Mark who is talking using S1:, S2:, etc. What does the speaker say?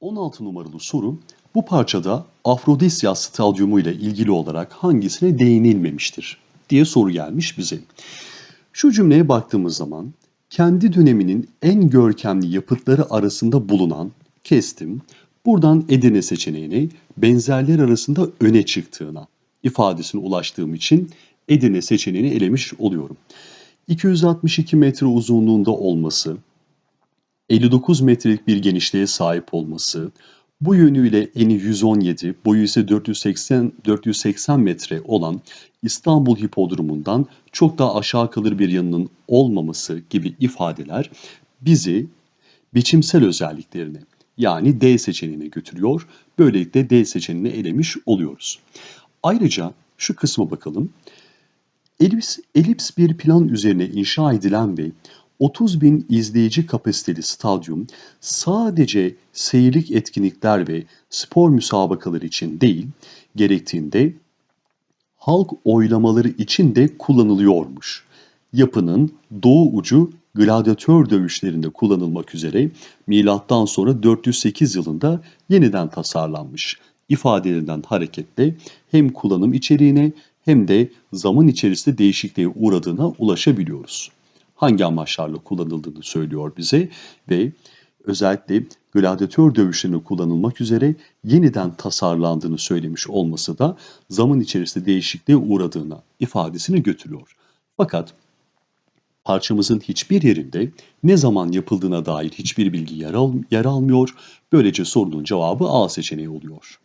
S1: 16 numaralı soru bu parçada Afrodisya stadyumu ile ilgili olarak hangisine değinilmemiştir diye soru gelmiş bize. Şu cümleye baktığımız zaman kendi döneminin en görkemli yapıtları arasında bulunan kestim. Buradan Edirne seçeneğini benzerler arasında öne çıktığına ifadesine ulaştığım için Edirne seçeneğini elemiş oluyorum. 262 metre uzunluğunda olması, 59 metrelik bir genişliğe sahip olması, bu yönüyle eni 117, boyu ise 480, 480 metre olan İstanbul Hipodromu'ndan çok daha aşağı kalır bir yanının olmaması gibi ifadeler bizi biçimsel özelliklerine yani D seçeneğine götürüyor. Böylelikle D seçeneğini elemiş oluyoruz. Ayrıca şu kısma bakalım. Elips, elips bir plan üzerine inşa edilen ve 30 bin izleyici kapasiteli stadyum sadece seyirlik etkinlikler ve spor müsabakaları için değil, gerektiğinde halk oylamaları için de kullanılıyormuş. Yapının doğu ucu gladyatör dövüşlerinde kullanılmak üzere milattan sonra 408 yılında yeniden tasarlanmış. İfadelerinden hareketle hem kullanım içeriğine hem de zaman içerisinde değişikliğe uğradığına ulaşabiliyoruz. Hangi amaçlarla kullanıldığını söylüyor bize ve özellikle gladyatör dövüşlerinde kullanılmak üzere yeniden tasarlandığını söylemiş olması da zaman içerisinde değişikliğe uğradığına ifadesini götürüyor. Fakat parçamızın hiçbir yerinde ne zaman yapıldığına dair hiçbir bilgi yer, al, yer almıyor. Böylece sorunun cevabı A seçeneği oluyor.